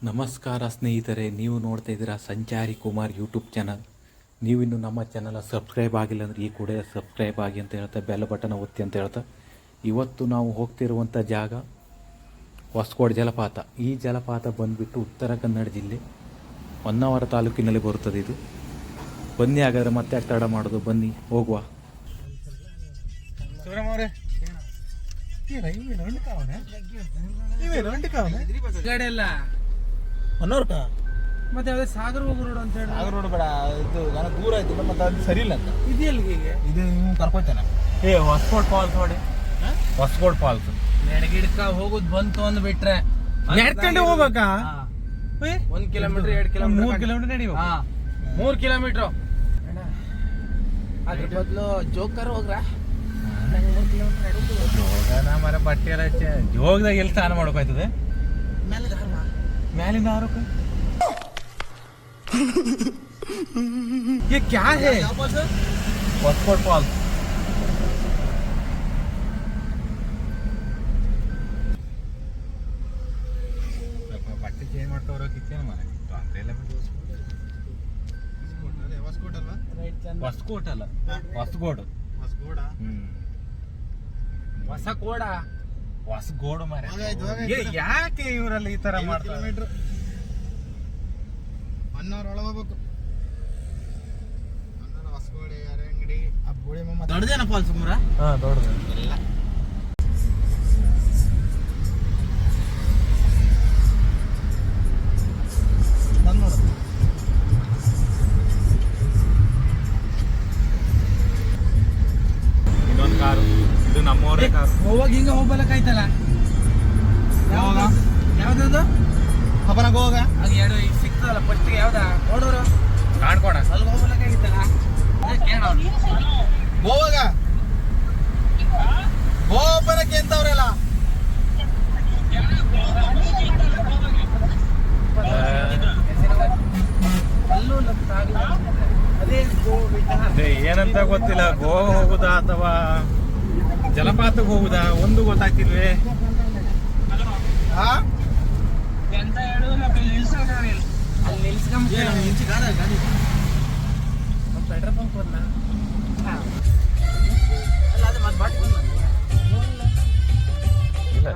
ನಮಸ್ಕಾರ ಸ್ನೇಹಿತರೆ ನೀವು ನೋಡ್ತಾ ಇದ್ದೀರಾ ಸಂಚಾರಿ ಕುಮಾರ್ ಯೂಟ್ಯೂಬ್ ಚಾನಲ್ ನೀವಿನ್ನು ನಮ್ಮ ಚಾನಲ ಸಬ್ಸ್ಕ್ರೈಬ್ ಆಗಿಲ್ಲ ಅಂದರೆ ಈ ಕೂಡ ಸಬ್ಸ್ಕ್ರೈಬ್ ಆಗಿ ಅಂತ ಹೇಳ್ತಾ ಬೆಲ್ ಬಟನ್ ಒತ್ತಿ ಅಂತ ಹೇಳ್ತಾ ಇವತ್ತು ನಾವು ಹೋಗ್ತಿರುವಂಥ ಜಾಗ ಹೊಸಕೋಡ್ ಜಲಪಾತ. ಈ ಜಲಪಾತ ಬಂದುಬಿಟ್ಟು ಉತ್ತರ ಕನ್ನಡ ಜಿಲ್ಲೆ ಹೊನ್ನಾವರ ತಾಲೂಕಿನಲ್ಲಿ ಬರುತ್ತದೆ ಇದು. ಬನ್ನಿ ಹಾಗಾದರೆ ಮತ್ತೆ ತಡ ಮಾಡೋದು? ಬನ್ನಿ ಹೋಗುವ. ಶಿವರಾಮ್ ಹೊನ್ನೂರ್ಕ ಮತ್ತೆ ಅದೇ ಸಾಗರ ಹೋಗೋ ರೋಡ್ ಅಂತ ಹೇಳಿ ಆಗ ರೋಡ್ ಬೇಡ ಇದು ನನಗೆ ದೂರ ಆಯ್ತು ಮತ್ತೆ ಅದು ಸರಿ ಇಲ್ಲ ಅಂತ. ಇದು ಎಲ್ಲಿಗೆ ಈಗ ಇದು ನೀವು ಕರ್ಕೊತಾನೆ ಏ ಹೊಸಕೋಡ್ ಫಾಲ್ಸ್ ನೋಡಿ. ಹೊಸಕೋಡ್ ಫಾಲ್ಸ್ ನೆಡಗಿಡ್ಕ ಹೋಗೋದು ಬಂತು ಅಂದ್ ಬಿಟ್ರೆ ನಡ್ಕೊಂಡೆ ಹೋಗ್ಬೇಕಾ? ಒಂದ್ ಕಿಲೋಮೀಟರ್ ಎರಡ್ ಕಿಲೋಮೀಟರ್ ಮೂರ್ ಕಿಲೋಮೀಟರ್ ನಡಿಬೇಕು. ಮೂರ್ ಕಿಲೋಮೀಟರ್. ಅದ್ರ ಬದಲು ಜೋಕರ್ ಹೋಗ್ರ? ನಂಗೆ ಮೂರ್ ಕಿಲೋಮೀಟರ್ ಜೋಗನ ಮರ ಬಟ್ಟೆ ಎಲ್ಲ ಚೆ- ಜೋಗದಾಗ ಎಲ್ಲಿ ಸ್ನಾನ ಮಾಡ್ಬೇಕಾಯ್ತದೆ. ಮೇಲೆ ಧಾರವಾಡ ಮ್ಯಾಲಿಂದ ಆರೋಪ ये क्या है ಹೊಸಕೋಡ್ ಫಾಲ್ಸ್ ಬಟ್ಟೆ ಚೇಂಜ್ ಮಾಡ್ತಾವ್ರ ಕಿಚನ್ ಮನೆ ಅಂತ ಎಲ್ಲ ಹೊಸಕೋಟ್ ಅಲ್ಲ ಹೊಸಗೋಡು ಹ್ಮ್ ಹೊಸ ಕೋಡ ಹೊಸಗೋಡು ಮನೆ ಹಾಗಾಯ್ತು, ಗೋಡು ಏ, ಯಾಕೆ ಇವರಲ್ಲಿ ಈ ತರ ಮಾಡ್ತಾರೆ ಹನ್ನೂರು ಒಳಗೆ ಹೋಗ್ಬೇಕು. ಹನ್ನೂರು ಅಂಗಡಿ ಆ ಬೋಳಿ ಮಮ್ಮ ದೊಡ್ಡದೇನಪ್ಪ ಅಲ್ಸುಮ್ರ ಮುರ ಹಾ ದೊಡ್ಡದು. ಬಂದ್ ನಮ್ಮವರೇ ಹಿಂಗ ಹೋಗ್ಬಲಕ್ಕಾಯ್ತಲ್ಲ ಯಾವಾಗ? ಯಾವ್ದದು ಹಬ್ಬನ ಗೋಗ ಅದು ಎರಡು ಈಗ ಸಿಕ್ತದಲ್ಲ ಫಸ್ಟ್ ಯಾವ್ದ? ನೋಡೋರು ಕಾಣ್ಕೋಣ ಅಲ್ಲಿ ಹೋಗ್ಬಲಕ್ಕಾಗಿತ್ತಲ್ಲ ಗೋವಾಗ? ಗೋಪನಕ್ಕೆ ಎಂತವ್ರೆಲ್ಲ? ಅಲ್ಲೂ ನಮ್ಮ ಅದೇ ಗೋವಿಂದ ಅದೇ ಏನಂತ ಗೊತ್ತಿಲ್ಲ ಗೋವಾ ಹೋಗುದಾ ಅಥವಾ ಜಲಪಾತಕ್ಕೆ ಹೋಗುದಾ? ಒಂದು ಗೊತ್ತಾಗ್ತಿಲ್ವೇ ಹಾ. ಅಲ್ಲಿ ನಿಲ್ಸ್ಕೊಂಬಿಟ್ಟು ಪೆಟ್ರೋಲ್ ಬಂಕ್ ಬಂದ ಇಲ್ಲ.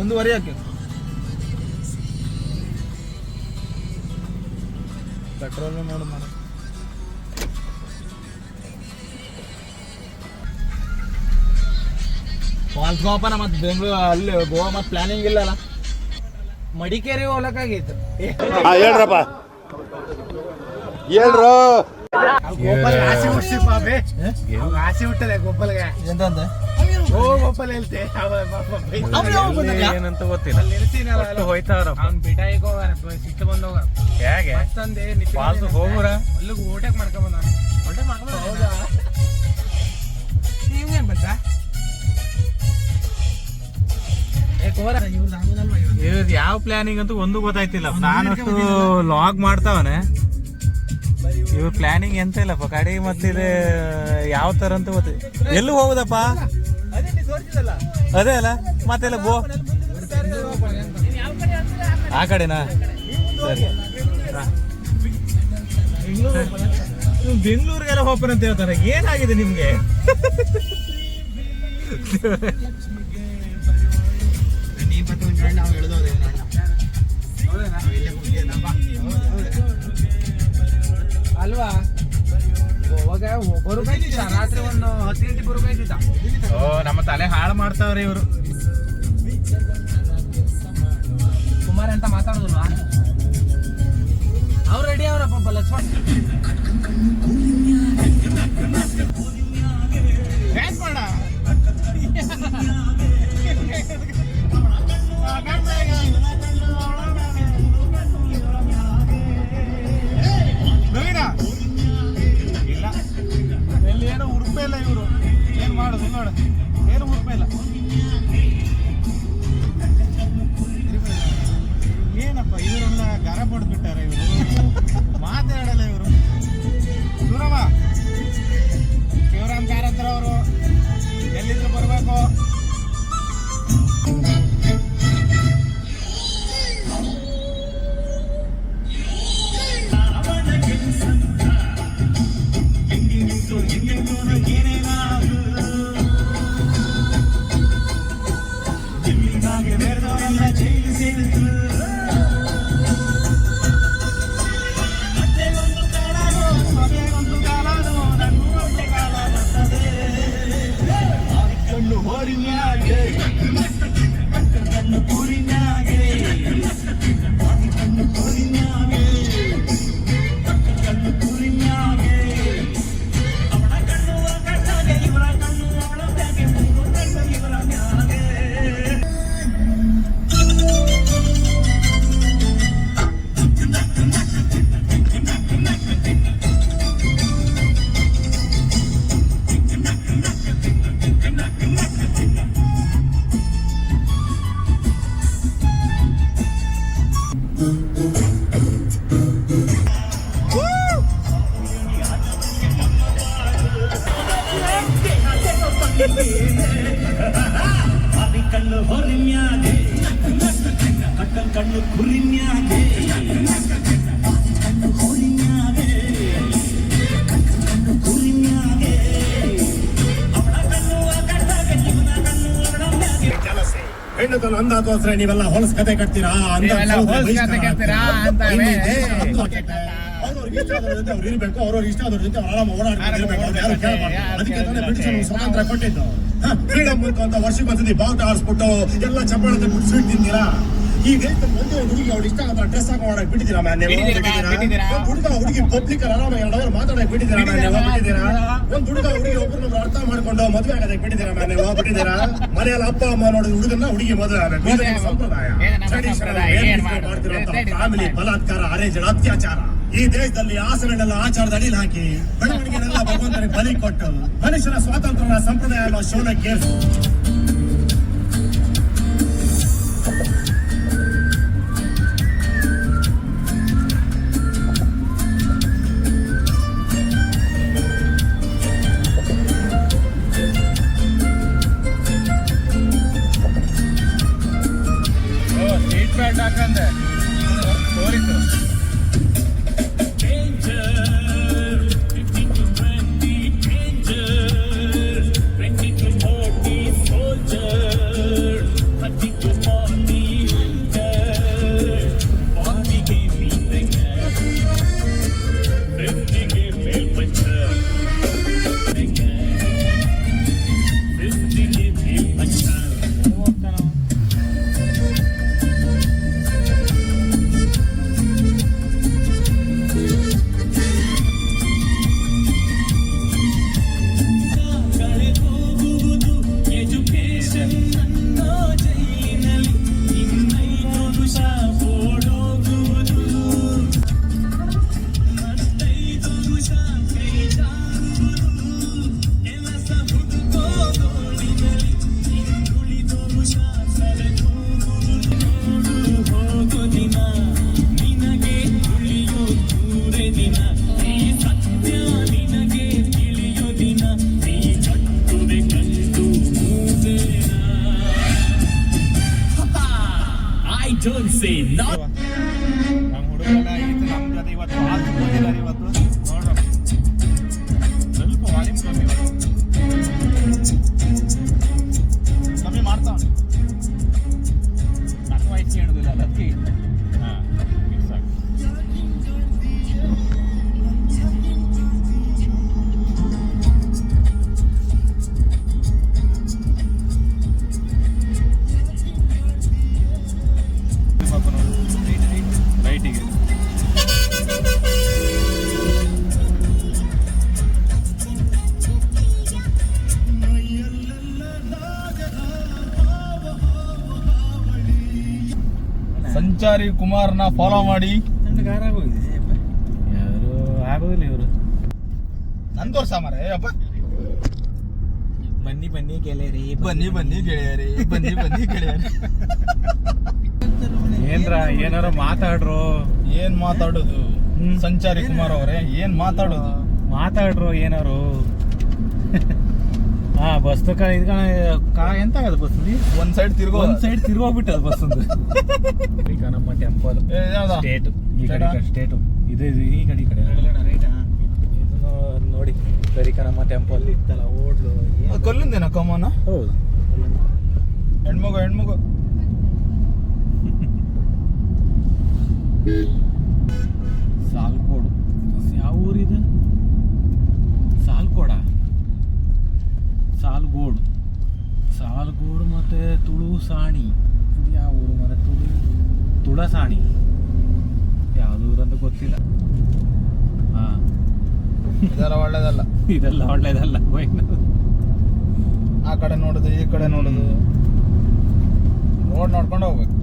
ಒಂದೂವರೆ ಹಾಕಿ ಪೆಟ್ರೋಲ್ ನೋಡು ಮಾಡ ಫಾಲ್ಸ್ ಗೋಪನ ಮತ್ತೆ ಬೆಂಗಳೂರು ಅಲ್ಲಿ ಗೋವಾ ಮತ್ತೆ ಪ್ಲಾನಿಂಗ್ ಇಲ್ಲಲ್ಲ. ಮಡಿಕೇರಿ ಹೋಗ್ಲಕ್ಕಾಗಿತ್ತು ಹೇಳ್ರಪ್ಪ. ಹೇಳ್ರು. ಗೋಪಾಲ್ ಆಸೆ ಹುಡ್ಸಿ ಪಾಪೆ ಆಸೆ ಹುಟ್ಟದೆ ಗೋಪಾಲ್ಗೆ. ಎಂತಂದ? ಓ ಗೋಪಾಲ್ ಹೇಳ್ತೆ. ಏನಂತ ಗೊತ್ತಿಲ್ಲ. ಒಟ್ಟು ಹೋಯ್ತಾವ್ರ. ಅವ್ನ್ ಬಿಟಾಯಿಗೆ ಹೋಗಾರ ಸಿಟ್ಟು ಬಂದ್ ಹೋಗಾರ ಹೇಗೆ ತಂದೆ ಫಾಲ್ಸ್ ಹೋಗುರ ಅಲ್ಲಿಗೆ ಓಟಕ್ ಮಾಡ್ಕೊಂಬಂದ ಓಟಕ್ ಮಾಡ್ಕೊಂಡ್ ಹೌದಾ? ನಿಮ್ಗೇನ್ ಕೋರ ಇವ್ರದ್ದು ಯಾವ ಪ್ಲಾನಿಂಗ್ ಅಂತೂ ಒಂದು ಗೊತ್ತಾಯ್ತಿಲ್ಲ. ನಾನಷ್ಟು ಲಾಗ್ ಮಾಡ್ತಾವನೆ. ಇವ್ರ ಪ್ಲಾನಿಂಗ್ ಎಂತ ಇಲ್ಲಪ್ಪ, ಕಡೆ ಮತ್ತಿದೆ ಯಾವ ತರ ಅಂತ ಗೊತ್ತಿಲ್ಲ ಎಲ್ಲೂ ಹೋಗುದಪ್ಪ? ಅದೇ ಅಲ್ಲ ಮತ್ತೆಲ್ಲ ಗೋ ಆ ಕಡೆನಾ? ಸರಿ. ಬೆಂಗಳೂರಿಗೆಲ್ಲ ಹೋಗ್ಬೇಕಂತ ಹೇಳ್ತಾರೆ. ಏನಾಗಿದೆ ನಿಮ್ಗೆ? ಅಲ್ವಾ? ಹೋಗ ಬರುಕಾಯ್ತಿದ್ದ ರಾತ್ರಿ ಒಂದು ಹತ್ತು ಗಂಟೆ ಬರುಕಾಯ್ತಿದ್ದ ಓ ನಮ್ಮ ತಲೆ ಹಾಳು ಮಾಡ್ತಾವ್ರೆ ಇವರು. ಕುಮಾರ್ ಅಂತ ಮಾತಾಡೋದಲ್ವಾ? ಅವ್ರು ರೆಡಿ ಅವರಪ್ಪ ಪಾಪ ಲಕ್ಷ್ಮಣ್. ಏನ್ ಕೆಟ್ಟ. ಹೊಲಸ್ ಇಷ್ಟ ಕಟ್ತೀರಾ ಜೊತೆ ಅವ್ರು ಇರ್ಬೇಕು ಅವ್ರವ್ರಿಗೆ ಇಷ್ಟ ಅದ್ರ ಜೊತೆ ಆರಾಮ ಓಡಾಡ್ಕೊಂಡು ಇರ್ಬೇಕು. ಅವ್ರು ಯಾರು ಕೇಳಬಾರ್ದು. ಅದಕ್ಕೆ ತಾನೇ ಬ್ರಿಟಿಷರು ಸ್ವಾತಂತ್ರ್ಯ ಕೊಟ್ಟಿದ್ದು. ಫ್ರೀಡಮ್ ಅಂತ ವರ್ಷಕ್ಕೊಂದ್ಸತಿ ಬಾವುಟ ಆರಿಸ್ಬಿಟ್ಟು ಎಲ್ಲ ಚಪ್ಪಾಳೆ ಬಿಟ್ಟು ಸ್ವೀಟ್ ತಿಂತೀರಾ? ಈ ವೇತನ ಒಂದೇ ಹುಡುಗಿ ಅವ್ಳು ಇಷ್ಟ ಆದ ಡ್ರೆಸ್ ಹಾಕೋ ಮಾಡಕ್ ಬಿಟ್ಟಿದ್ದೀರಾ ಬಿಟ್ಟಿದ್ದೀರಾ. ಒಂದು ಹುಡುಗ ಹುಡುಗಿ ಪಬ್ಲಿಕ್ ಆರಾಮ ಎರಡು ಅವರ್ ಮಾತಾಡಕ್ ಬಿಟ್ಟಿದ್ದೀರಾ ನೀವು ಬಿಟ್ಟಿದ್ದೀರಾ? ಒಂದು ಹುಡುಗ ಹುಡುಗಿ ಒಬ್ಬರನ್ನ ಅರ್ಥ ಮಾಡ್ಕೊಂಡು ಮದುವೆ ಆಗೋದಕ್ಕೆ ಬಿಟ್ಟಿದ್ದೀರಾ ಮ್ಯಾನ್ ನೀವು ಬಿಟ್ಟಿದ್ದೀರಾ? ಮನೆಯಲ್ಲಿ ಅಪ್ಪ ಅಮ್ಮ ನೋಡಿದ ಹುಡುಗನ ಹುಡುಗಿ ಮದುವೆ ಆಗಬೇಕು. ಸಂಪ್ರದಾಯ. Traditional. ಫ್ಯಾಮಿಲಿ ಬಲಾತ್ಕಾರ ಅರೇಂಜ್ ಅತ್ಯಾಚಾರ. ಈ ದೇಶದಲ್ಲಿ ಆಸನಗಳೆಲ್ಲ ಆಚಾರದ ಅಡಿಲ್ ಹಾಕಿ ಬೆಳವಣಿಗೆನೆಲ್ಲ ಭಗವಂತನಿಗೆ ಬಲಿ ಕೊಟ್ಟು ಮನುಷ್ಯನ ಸ್ವಾತಂತ್ರ್ಯ ಸಂಪ್ರದಾಯ ಅನ್ನೋ ಶೋನ ನಮ್ಮ ಸಂಚಾರಿ ಕುಮಾರ್ನ ಫಾಲೋ ಮಾಡಿ. ಯಾರು ಆಗೋದಿಲ್ಲ ಇವರು. ನನ್ ತೋರ್ಸ ಮಾರೆ ಅಪ್ಪ. ಬನ್ನಿ ಬನ್ನಿ ಗೆಳೆಯರಿ ಬನ್ನಿ ಬನ್ನಿ ಗೆಳೆಯರಿ ಬನ್ನಿ ಬನ್ನಿ ಗೆಳೆಯರಿ. ಏನ್ರ ಏನಾರ ಮಾತಾಡ್ರು? ಏನ್ ಮಾತಾಡೋದು? ಹ್ಮ್. ಸಂಚಾರಿ ಕುಮಾರ್ ಅವರೇ ಏನ್ ಮಾತಾಡೋದು? ಮಾತಾಡ್ರು ಏನಾರು? ಹಾ ಬಸ್ ಕ ಇದು ಕಾ ಎಂತ ಆಗದ ಬಸ್ ಒಂದ್ ಸೈಡ್ ತಿರ್ಗೋ. ಒಂದ್ ಸೈಡ್ ತಿರುಗೋಗ್ಬಿಟ್ಟದ ಬಸ್ ಈಗ ನಮ್ಮ ಟೆಂಪಲ್? ಸ್ಟೇಟ್ ಈ ಕಡೆ ಸ್ಟೇಟ್ ಸ್ಟೇಟು ಇದು ಇದು ಈ ಕಡೆ ಈ ಕಡೆ. ಇದನ್ನು ನೋಡಿ. ಸರಿ ನಮ್ಮ ಟೆಂಪಲ್ ಇತ್ತಲ್ಲ ಓಟ್ಲು ಕಲ್ಲಿಂದೇನ ಕಮ್ಮನ ಹೌದು. ಹೆಣ್ಮಗು ಹೆಣ್ಮಗು. ಸಾಲ್ಕೋಡು ಯಾವ ಊರಿದು? ಸಾಲ್ಕೋಡ ಸಾಲ್ಗೋಡು ಮತ್ತು ಮತ್ತೆ ತುಳು ಸಾಣಿ. ಇದು ಯಾವ ಊರು ಮರ ತುಳು ತುಳ ಸಾಣಿ ಯಾವ್ದು ಊರಂತ ಗೊತ್ತಿಲ್ಲ. ಹಾಂ. ಇದೆಲ್ಲ ಒಳ್ಳೇದಲ್ಲ. ಇದೆಲ್ಲ ಒಳ್ಳೇದಲ್ಲ. ಆ ಕಡೆ ನೋಡುದು ಈ ಕಡೆ ನೋಡುದು. ರೋಡ್ ನೋಡ್ಕೊಂಡು ಹೋಗ್ಬೇಕು.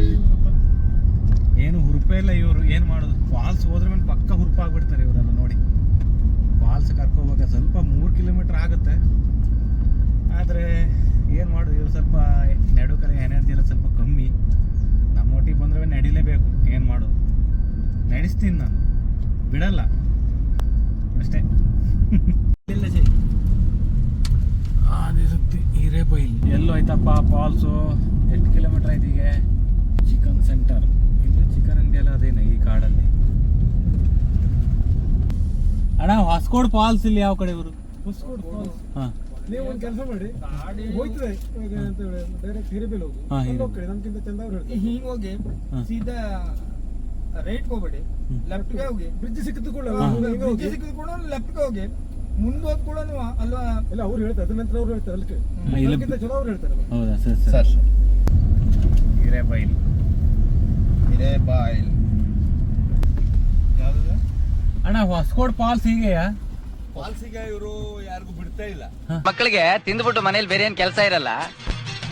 ಏನು ಹುರುಪೇ ಇಲ್ಲ ಇವರು, ಏನು ಮಾಡೋದು? ಫಾಲ್ಸ್ ಹೋದ್ರೆ ಮೇಲೆ ಪಕ್ಕ ಹುರುಪಾಗ್ಬಿಡ್ತಾರೆ ಇವರೆಲ್ಲ ನೋಡಿ. ಫಾಲ್ಸ್ ಕರ್ಕೋಬೇಕ ಸ್ವಲ್ಪ ಮೂರು ಕಿಲೋಮೀಟ್ರ್ ಆಗುತ್ತೆ. ಆದರೆ ಏನು ಮಾಡೋದು, ಇವ್ರು ಸ್ವಲ್ಪ ನಡುಕಲೆ ಎನರ್ಜಿ ಎಲ್ಲ ಸ್ವಲ್ಪ ಕಮ್ಮಿ. ನಮ್ಮ ಒಟ್ಟಿಗೆ ಬಂದರೆ ನಡಿಲೇಬೇಕು, ಏನು ಮಾಡೋದು? ನಡೆಸ್ತೀನಿ ನಾನು. ಬಿಡಲ್ಲ. ಅಷ್ಟೇ. ಹಿರೇಬೈಲ್. ಎಲ್ಲೋ ಆಯ್ತಪ್ಪ ಫಾಲ್ಸು ಎಷ್ಟು ಕಿಲೋಮೀಟ್ರ್ ಐತಿಗೆ ಚಿಕನ್ ಸೆಂಟರ್ ಚಿಕನ್ ಅಂಗಡಿ ಎಲ್ಲ ಅದೇನ ಈ ಕಾಡಲ್ಲಿ? ಅಣ್ಣ ಹೊಸಕೋಡ್ ಫಾಲ್ಸ್ ಇಲ್ಲಿ ಯಾವ ಕಡೆ ಇವರು? ಹಾಂ. ನೀವು ಒಂದು ಕೆಲಸ ಮಾಡಿ. ಹೋಯ್ತದೆ ಡೈರೆಕ್ಟ್ ಹಿರಿಬೇಲ್ ಹೋಗಿ. ಹಾ, ಅಲ್ಲಿ ಹಿರೇಬೇಲ್. ಹೋಗ್ಕೊಳ್ಳಿ ನಮ್ಗಿಂತ ಚಂದ ಅವ್ರು ಹಿಂಗ್ ಹೋಗಿ. ಸೀದಾ ರೈಟ್ ಹೋಗ್ಬೇಡಿ ಲೆಫ್ಟ್ ಲೆಫ್ಟ್ಗೆ ಹೋಗಿ. ಬ್ರಿಡ್ಜ್ ಸಿಕ್ಕಿದ್ಕೊಳ್ಳ ಕೂಡ ಸಿಕ್ಕಿದ್ಕೊಂಡು ಲೆಫ್ಟ್ಗೆ ಹೋಗಿ. ಮುಂದೆ ಹೋದ್ ಕೂಡ ನೀವು ಅಲ್ವಾ? ಇಲ್ಲ ಅವ್ರು ಹೇಳ್ತಾರೆ ಅದ್ರ ನಂತರ ಅವ್ರು ಹೇಳ್ತಾರೆ ಅದಕ್ಕಿಂತ ಚಲೋ ಅವ್ರು ಹೇಳ್ತಾರೆ. ಹೌದಾ? Sir sir. ಸರಿ. ಹಿರೇಬೈಲ್. ಇದೇ ಬಾಯಿಲ್. ಅಣ್ಣ ಹೊಸಕೋಡ್ ಫಾಲ್ಸ್ ಹೀಗೆಯಾ ಫಾಲ್ಸಿಗೆ ಇವರು ಯಾರಿಗೂ ಬಿಡ್ತಾ ಇಲ್ಲ. ಮಕ್ಕಳಿಗೆ ತಿಂದ್ಬಿಟ್ಟು ಮನೇಲಿ ಬೇರೆ ಏನ್ ಕೆಲಸ ಇರಲ್ಲ?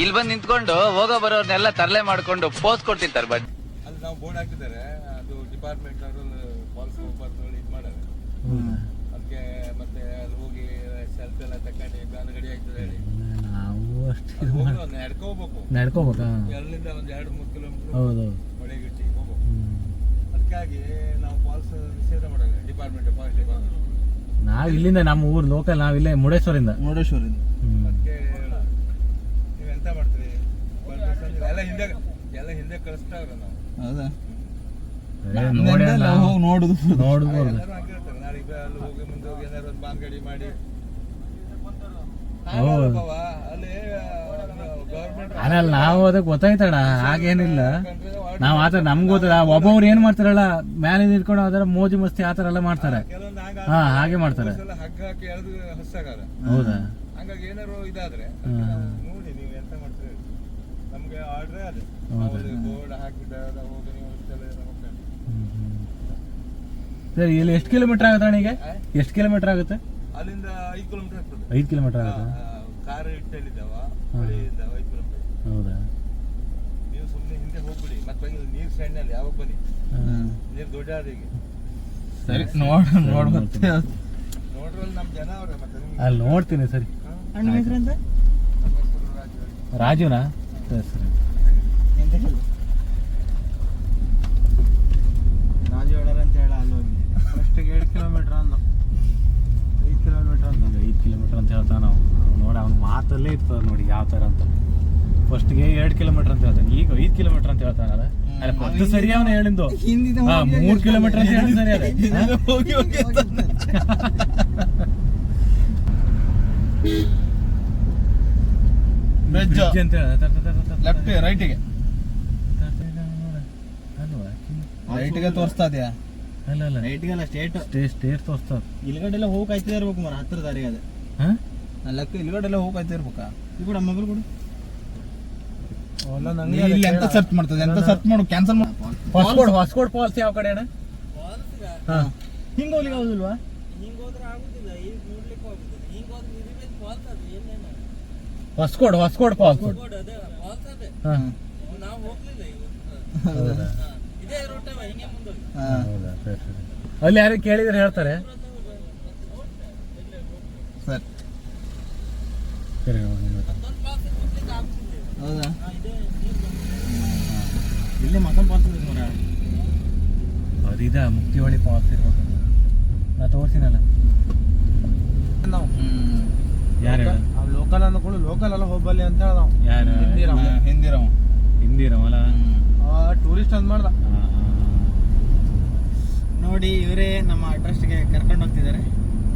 ಇಲ್ಲಿ ಬಂದು ನಿಂತ್ಕೊಂಡು ಹೋಗೋ ಬರೋರ್ನೆಲ್ಲ ತರಲೆ ಮಾಡ್ಕೊಂಡು ಪೋಸ್ ಕೊಡ್ತಿರ್ತಾರೆ ಬಟ್ ಅಲ್ಲಿ ನಾವು ಬೋರ್ಡ್ ಹಾಕಿದ್ದಾರೆ ಅದು ಡಿಪಾರ್ಟ್ಮೆಂಟ್ ಅವರು ಫಾಲ್ಸ್ ಬಂದು ಇದು ಮಾಡೋದು. ಅದಕ್ಕೆ ಮತ್ತೆ ಅಲ್ಲಿ ಹೋಗಿ ಸೆಲ್ಫಿ ಎಲ್ಲ ತಕೊಂಡು ಗಡಿ ಆಗ್ತದೆ ಹೇಳಿ. ನಾವು ಅಷ್ಟೇ ನಡ್ಕೋಬೇಕು ನಡ್ಕೋಬೇಕಾ ಎಲ್ಲಿಂದ ಒಂದು ಎರಡು ಮೂರು ಕಿಲೋಮೀಟರ್ ಹೌದು ಅದಕ್ಕಾಗಿ ನಾವು ಫಾಲ್ಸ್ ನಿಷೇಧ ಮಾಡೋದು ಡಿಪಾರ್ಟ್ಮೆಂಟ್ ಫಾರೆಸ್ಟ್ ಡಿಪಾರ್ಟ್ಮೆಂಟ್ ನಾವ್ ಇಲ್ಲಿಂದ ನಮ್ಮ ಊರ್ ಲೋಕಲ್ ನಾವಿಲ್ಲೇ ಮುರುಡೇಶ್ವರಿಂದ ಮುರುಡೇಶ್ವರಿಂದ. ಅದಕ್ಕೆ ನೀವು ಎಂತ ಮಾಡ್ತೀರಿ? ಎಲ್ಲ ಹಿಂದೆ ಎಲ್ಲ ಹಿಂದೆ ಕಳಿಸ್ತಾವ್ರೆ ನಾವು. ಹೌದಾ? ನಾವು. ಹೋಗಿ ನೋಡುದು. ನೋಡ್ಬೋದು. ಎಲ್ಲರೂ ಹಾಕಿರ್ತಾರೆ. ನಾಳೆ ಅಲ್ಲಿ ಹೋಗಿ ಮುಂದೆ ಹೋಗಿ ಏನಾದ್ರು ಒಂದು ಬಾಂಗಡಿ ಮಾಡಿ. ಹೌದು. ಅಲ್ಲಿ ಗೌರ್ಮೆಂಟ್ ಅಲ್ಲ ನಾವು ಅದಕ್ಕೆ ಹಾಗೇನಿಲ್ಲ. ನಾವ್ ಆತರ ನಮ್ಗೆ ಗೊತ್ತದ ಒಬ್ಬೊಬ್ರು ಏನ್ ಮಾಡ್ತಾರಲ್ಲ ಮ್ಯಾಲೆ ನಿಂತ್ಕೊಂಡು ಅದರ ಮೋಜು ಮಸ್ತಿ ಆತರ ಎಲ್ಲ ಮಾಡ್ತಾರೆ. ಹಾ ಹಾಗೆ ಮಾಡ್ತಾರೆ. ಎಲ್ಲ ಹಗ್ಗ ಹಾಕಿ ಎಳೆದು ಹಸ್ಸಾಗಲ್ಲ. ಹೌದಾ? ಹಂಗಾಗಿ ಏನಾರು ಇದಾದ್ರೆ ನೋಡಿ ನೀವು ಎಂತ ಮಾಡ್ತೀರಿ ನಮ್ಗೆ ಆರ್ಡ್ರೇ ಅದು? ಬೋರ್ಡ್ ಹಾಕಿದ ಹೋಗಿ ನೀವು ಇಷ್ಟೆಲ್ಲ ಹೋಗ್ತಾರೆ ಹ್ಮ್, ಹ್ಮ್. ಸರಿ ಇಲ್ಲಿ ಎಷ್ಟು ಕಿಲೋಮೀಟರ್ ಆಗುತ್ತೆ ಅಣ್ಣ ಈಗ ಎಷ್ಟು ಕಿಲೋಮೀಟರ್ ಆಗುತ್ತೆ? ಅಲ್ಲಿಂದ ಐದು ಕಿಲೋಮೀಟರ್ ಆಗ್ತದೆ. ಐದು ಕಿಲೋಮೀಟರ್ ಆಗುತ್ತೆ? ಕಾರ್ ಇಟ್ಟಲ್ಲಿದ್ದಾವ ಹೊಳೆಯಿಂದ ಐದು ಕಿಲೋಮೀಟರ್ ಹೌದಾ ನೀವು ಸುಮ್ಮನೆ ಹಿಂದೆ ಹೋಗ್ಬಿಡಿ ಮತ್ತೆ ಬಂದು ಯಾವಾಗ ಬನ್ನಿ. ನೀರು ದೊಡ್ಡ ಆದ ಈಗ ಸರಿ ನೋಡ್ ನೋಡ್ ಮತ್ತೆ ನೋಡ್ರಲ್ಲಿ ನಮ್ಮ ಜನ ಅವ್ರೆ ಮತ್ತೆ ನಿಮ್ಗೆ? ಅಲ್ಲಿ ನೋಡ್ತೀನಿ ಸರಿ. ಅಣ್ಣ ಹೆಸರಂತ ರಾಜು. ರಾಜುನಾ? ಸರಿ ಸರಿ. ರಾಜವಾಡರ್ ಅಂತ ಹೇಳ ಅಲ್ಲಿ ಹೋಗಿ. ಫಸ್ಟ್ ಏಳು ಕಿಲೋಮೀಟರ್ ಅಂದ ಐದು ಕಿಲೋಮೀಟರ್ ಅಂತ ಐದು ಕಿಲೋಮೀಟರ್ ಅಂತ ಹೇಳ್ತಾ ನಾವು ನೋಡಿ ಅವ್ನ ಮಾತಲ್ಲೇ ಇರ್ತದೆ ನೋಡಿ ಯಾವ ಥರ ಅಂತ. ಫಸ್ಟ್ಗೆ ಎರಡು ಕಿಲೋಮೀಟರ್ ಅಂತ ಹೇಳ್ತಾನೆ. ಈಗ ಐದು ಕಿಲೋಮೀಟರ್ ಅಂತ ಹೇಳ್ತಾನಲ್ಲ ಅಲ್ಲ ಫಸ್ಟ್ ಸರಿ ಅವನು ಹೇಳಿದ್ದು. ಹಾ ಮೂರು ಕಿಲೋಮೀಟರ್ ಅಂತ ಹೇಳಿ ಸರಿ ಅದ ಹೋಗಿ ಹೋಗಿ. ಅಂತ ಲೆಫ್ಟ್ ರೈಟಿಗೆ ರೈಟ್ಗೆ ತೋರಿಸ್ತಾ ಇದೆಯಾ? ಅಲ್ಲ ಅಲ್ಲ. ರೈಟ್ಗೆಲ್ಲ ಸ್ಟೇಟ್ ಸ್ಟೇಟ್ ಸ್ಟೇಟ್ ತೋರಿಸ್ತದ ಇಲ್ಗಡೆ ಎಲ್ಲ ಹೋಗಿ ಕಾಯ್ತಾ ಇರ್ಬೇಕು ಮರ ಹತ್ತಿರ ದಾರಿಗೆ ಅದು. ಹಾ? ಲಕ್ಕ ಇಲ್ಗಡೆ ಎಲ್ಲ ಹೋಗಿ ಕಾಯ್ತಿರ್ಬೇಕಾ ಇರ್ಬೇಕಾ? ಇದು ಕೂಡ ಮೊಬೈಲ್ ಕೊಡು. ಇಲ್ಲಿ ಎಂತ ಸರ್ಚ್ ಮಾಡ್ತದೆ? ಎಂತ ಸರ್ಚ್ ಮಾಡು ಕ್ಯಾನ್ಸಲ್ ಮಾಡು. ಹೊಸಕೋಡ್ ಹೊಸಕೋಡ್ ಫಾಲ್ಸ್ ಯಾವ ಕಡೆ ಅಣ್ಣ? ಹಾ. ಹಿಂಗೆ ಹೋಗ್ಲಿಕ್ಕೆ ಆಗುದಿಲ್ವಾ? ಹೊಸಕೋಡ್ ಹೊಸಕೋಡ್ ಫಾಲ್ಸ್ ಹಾ. ಅಲ್ಲಿ ಯಾರು ಕೇಳಿದ್ರೆ ಹೇಳ್ತಾರೆ. ಸರ್. ಹೌದಾ? ಇಲ್ಲಿ ಮತ್ತೊಂದು ಪಾಲ್ಸ್ ಇದೆ ಮರ ಅದಿದ ಮುಕ್ತಿಹೊಳಿ ಫಾಲ್ಸ್ ಇರ್ಬೇಕು ನಾ ತೋರಿಸಿನಲ್ಲ. ನಾವು. ಯಾರು ಆ ಲೋಕಲ್ ಅಂದ್ಕೊಂಡು ಲೋಕಲ್ ಅಲ್ಲ ಹೋಗ್ಬಲ್ಲಿ ಅಂತ ಹೇಳ ನಾವು. ಯಾರು? ಹಿಂದಿರವ. ಹಿಂದಿರವ ಹಿಂದಿರವಲ್ಲ ಟೂರಿಸ್ಟ್ ಅಂತ ಮಾಡ್ದ. ನೋಡಿ ಇವರೇ ನಮ್ಮ ಅಡ್ರೆಸ್ಗೆ ಕರ್ಕೊಂಡು ಹೋಗ್ತಿದ್ದಾರೆ.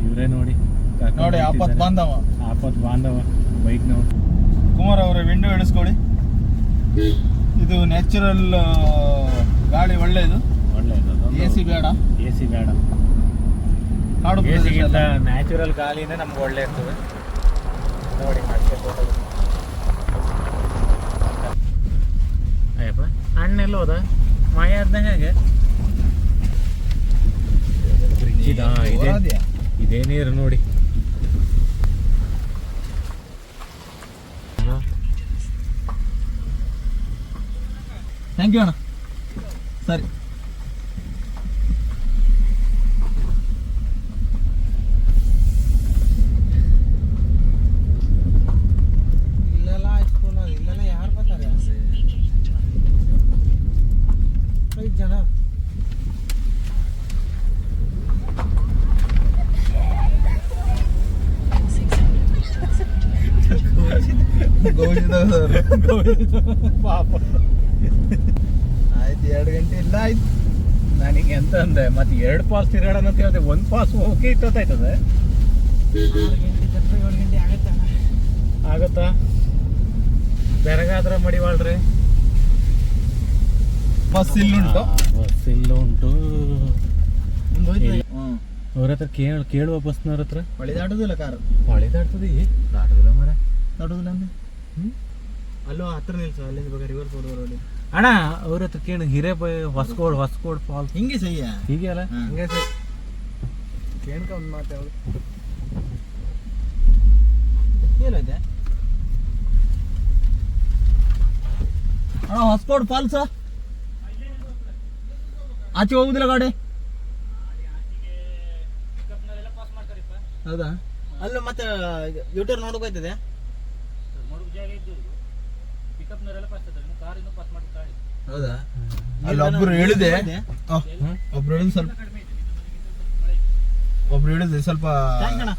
ಇವರೇ ನೋಡಿ ನೋಡಿ ಆಪತ್. ಬಾಂಧವ. ಆಪತ್ ಬಾಂಧವ ನೋಡಿ. ಕುಮಾರ್ ಅವರ ವಿಂಡೋ ಇಳಿಸ್ಕೊಳ್ಳಿ ಇದು ನ್ಯಾಚುರಲ್ ಗಾಳಿ ಒಳ್ಳೇದು ಒಳ್ಳೇದು ಎ ಸಿ ಬೇಡ. ಎ ಸಿ ಬೇಡ. ಕಾಡು ಎ ಪ್ರದೇಶ ಸಿಗಿಂತ ನ್ಯಾಚುರಲ್ ಗಾಳಿನೇ ನಮ್ಗೆ ಒಳ್ಳೆ ಇರ್ತದೆ. ನೋಡಿ ಅಡಿಕೆ ತೋಟಗಳು ಅಯ್ಯಪ್ಪ ಹಣ್ಣೆಲ್ಲ ಹೋದ? ಮಾಯ ಆದ್ನ ಹೇಗೆ? ಇದೇ ನೀರು ನೋಡಿ. ಥ್ಯಾಂಕ್ ಯು ಅಣ್ಣ. ಸರಿ. ಇಲ್ಲೆಲ್ಲ ಹೈಸ್ಕೂಲ್ ಇಲ್ಲೆಲ್ಲ ಯಾರು ಬರ್ತಾರೆ ಐದು ಜನ ಪಾಪ ಆಯ್ತು ಎರಡು ಗಂಟೆ ಇಲ್ಲ ಆಯ್ತು ಅಂದೆ ಮತ್ತೆ ಎರಡು ಪಾಸ್ ತಿರುಗಾಡೋಣ ಅಂತ ಹೇಳಿದೆ. ಒಂದು ಪಾಸ್ ಹೋಗಿ ಇಟ್ಟೊತ್ತಾಯ್ತದೆ ಆಗುತ್ತಾ? ಬೆರಗಾದ್ರ ಮಡಿವಾಳ್ರಿ ಬಸ್ ಇಲ್ಲುಂಟು ಬಸ್ ಇಲ್ಲ ಉಂಟು. ಮುಂದೆ ಹೋಯ್ತು. ಇಲ್ಲ. ಹ್ಮ್. ಅವ್ರ ಹತ್ರ ಕೇಳ ಕೇಳುವ ಬಸ್ನವ್ರ ಹತ್ರ? ಹೊಳಿದಾಡುದಿಲ್ಲ ಕಾರ್. ಹೊಳಿದಾಡ್ತದೆ ದಾಟುದಿಲ್ಲ ಮರ ದಾಟುದಿಲ್ಲ ಅಂದ್ರೆ ಅಲ್ಲೋ ಹತ್ರ ನಿಲ್ಸು ಅಲ್ಲಿಂದ ರಿವರ್ ರಿವರ್ಸ್ ಹೋಗುವ ರೋಡಿ ಅಣ್ಣ ಅವ್ರ ಹತ್ರ ಕೇಳಿ ಹಿರೇ ಹೊಸ್ಕೋಡ್ ಹೊಸ್ಕೋಡ್ ಫಾಲ್ಸ್ ಹಿಂಗೆ ಸಹ್ಯ ಹೀಗೆ ಅಲ್ಲ? ಹಂಗೆ ಕೇಳ್ಕ ಒಂದು ಮಾತು ಯಾವುದು? ಏನೈತೆ ಅಣ್ಣ ಹೊಸ್ಕೋಡ್ ಫಾಲ್ಸ್ ಆಚೆ ಹೋಗುದಿಲ್ಲ ಗಾಡಿ? ಹೌದಾ? ಅಲ್ಲ ಮತ್ತೆ ಯೂಟ್ಯೂಬ್ ನೋಡಕ್ ಹೋಯ್ತದೆ ಹೌದಾ? ಅಲ್ಲಿ ಒಬ್ರು ಹೇಳಿದೆ. ಒಬ್ರು ಹೇಳಿದ್ ಸ್ವಲ್ಪ ಒಬ್ರು ಹೇಳಿದೆ ಸ್ವಲ್ಪ.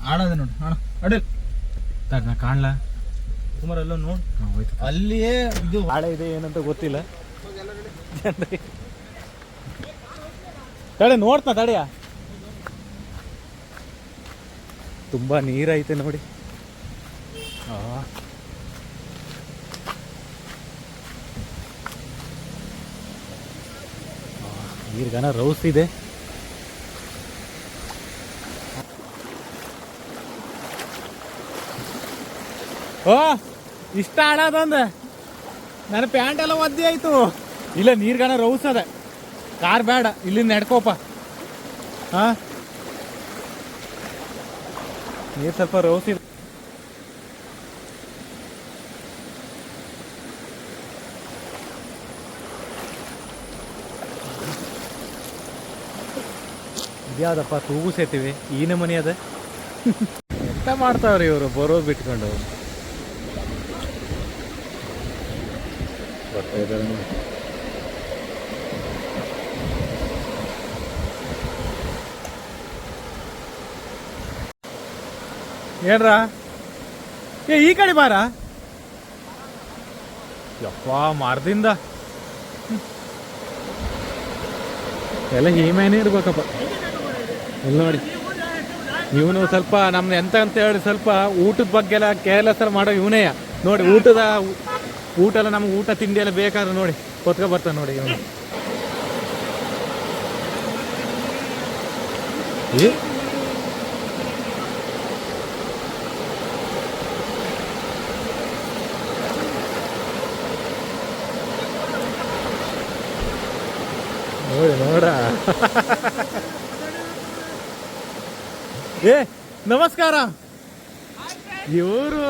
ಆಡದೆ ನೋಡಿ. ಅಣ್ಣ ಅಡಿ ನಾ ಕಾಣ್ಲಾ. ಕುಮಾರ್ ಎಲ್ಲ ನೋಡ್. ಅಲ್ಲಿಯೇ ಇದು ಹಾಳೆ ಇದೆ ಏನಂತ ಗೊತ್ತಿಲ್ಲ. ತಡೆ ನೋಡ್ತಾ ತಡೆಯ ತುಂಬಾ ನೀರೈತೆ ನೋಡಿ. ಆ. ಆ, ರೌಸ್ ಇದೆ ಓ ಇಷ್ಟ ಆಡೋದಂದ ನನ್ನ ಪ್ಯಾಂಟ್ ಎಲ್ಲ ಒದ್ದೆ ಆಯ್ತು. ಇಲ್ಲ ನೀರ್ಗಾನ ರೌಸ್ ಅದ ಕಾರ್ ಬೇಡ ಇಲ್ಲಿಂದ ನಡ್ಕೋಪ. ಹಾ? ನೀರು ಸ್ವಲ್ಪ ರೌಸ್ ಇದೆ ಇದ್ಯಾವ್ದಪ್ಪ ತೂಗು ಸೇತಿವಿ? ಈ ಮನೆ ಅದ? ಎಂತ ಮಾಡ್ತಾವ್ರಿ ಇವರು? ಬರೋ ಬಿಟ್ಕೊಂಡು. ಏನ್ರಾ? ಏ, ಈ ಕಡೆ ಬಾರ? ಯಪ್ಪ, ಮಾರ್ದಿಂದ. ಎಲ್ಲ ಹೀಮೇನೆ ಇರ್ಬೇಕಪ್ಪ. ಇಲ್ಲಿ ನೋಡಿ. ಇವನು ಸ್ವಲ್ಪ ನಮ್ದು ಎಂತ ಅಂತ ಹೇಳಿ ಸ್ವಲ್ಪ ಊಟದ ಬಗ್ಗೆ ಎಲ್ಲ ಕೇರ್ಲೆಸ್ ಮಾಡೋ ಇವನೇ. ನೋಡಿ, ಊಟದ ಊಟ ಎಲ್ಲ ನಮ್ಗೆ ಊಟ, ತಿಂಡಿ ಎಲ್ಲ ಬೇಕಾದ್ರೆ ನೋಡಿ ಕೊತ್ಕೊ ಬರ್ತಾನೆ ನೋಡಿ ಇವನು. ನೋಡಿ ನೋಡ ಏ ನಮಸ್ಕಾರ. ಇವರು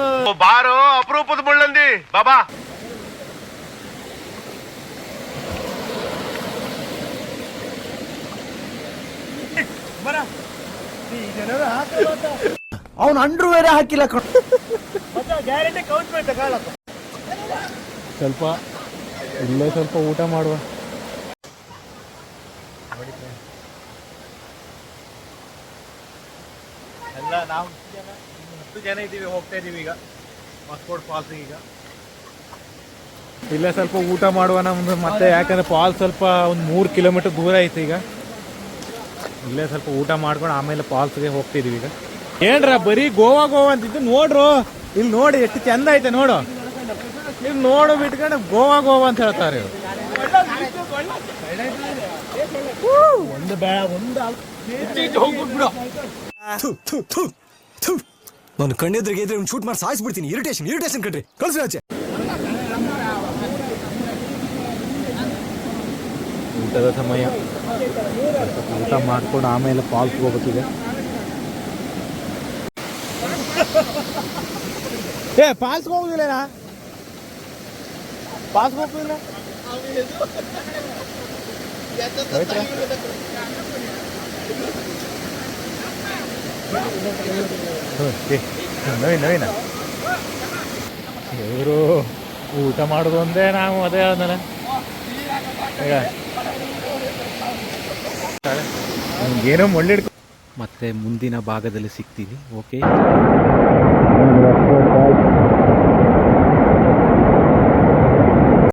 ಬಾರೋ ಅಪರೂಪದ ಮುಳ್ಳಂದಿ. ಬಾಬಾ. ಅವ್ನು ಅಂಡ್ರು ಬೇರೆ ಹಾಕಿಲ್ಲ ಸ್ವಲ್ಪ ಇಲ್ಲೇ ಸ್ವಲ್ಪ ಊಟ ಮಾಡುವ ಎಲ್ಲ ನಾವು ಹತ್ತು ಜನ ಇದ್ದೀವಿ ಹೋಗ್ತಾ ಇದ್ದೀವಿ ಈಗ. ಮಸ್ಕೋಡ್ ಫಾಲ್ಸ್ ಈಗ. ಇಲ್ಲೇ ಸ್ವಲ್ಪ ಊಟ ಮಾಡುವ ನಮ್ದು ಮತ್ತೆ ಯಾಕಂದ್ರೆ ಫಾಲ್ಸ್ ಸ್ವಲ್ಪ ಒಂದು ಮೂರು ಕಿಲೋಮೀಟರ್ ದೂರ ಐತೆ ಈಗ. ಇಲ್ಲೇ ಸ್ವಲ್ಪ ಊಟ ಮಾಡ್ಕೊಂಡು ಆಮೇಲೆ ಫಾಲ್ಸ್ಗೆ ಹೋಗ್ತಿದೀವಿ ಈಗ. ಏನ್ರ ಬರೀ ಗೋವಾ ಗೋವಾ ಅಂತಿದ್ದು? ನೋಡ್ರು ಇಲ್ಲಿ ನೋಡಿ ಎಷ್ಟು ಚಂದ ಐತೆ ನೋಡು. ಇಲ್ಲಿ ನೋಡು ಬಿಟ್ಕೊಂಡು ಗೋವಾ ಗೋವಾ ಅಂತ ಹೇಳ್ತಾರೆ ಇವ್ರು. ಒಂದು ಬೇಡ ಒಂದು ನಾನು ಕಣ್ಣೆದ್ರಿಗೆ ಇದ್ರೆ ಶೂಟ್ ಮಾಡಿ ಸಾಯಿಸ್ಬಿಡ್ತೀನಿ ಇರಿಟೇಷನ್ ಇರಿಟೇಷನ್ ಕಣ್ರಿ. ಕಳ್ಸಿ ಆಚೆ. ಊಟದ ಸಮಯ. ಊಟ ಮಾಡ್ಕೊಂಡು ಆಮೇಲೆ ಫಾಲ್ಸ್ಗೆ ಹೋಗ್ಬೇಕಿದೆ ಏ ಪಾಲ್ಸ್ ಹೋಗುದಿಲ್ಲ ಪಾಲ್ಸ್ ಹೋಗುದಿಲ್ಲ? ನವೀನ್, ನವೀನ? ಇವರು ಊಟ ಮಾಡೋದು ಒಂದೇ ನಾವು ಅದೇ ಆದ್ಮೇಲೆ. ಈಗ ಏನೋ ಮಳ್ಳಿಡ್ಕೊ ಮತ್ತೆ ಮುಂದಿನ ಭಾಗದಲ್ಲಿ ಸಿಗ್ತೀವಿ ಓಕೆ?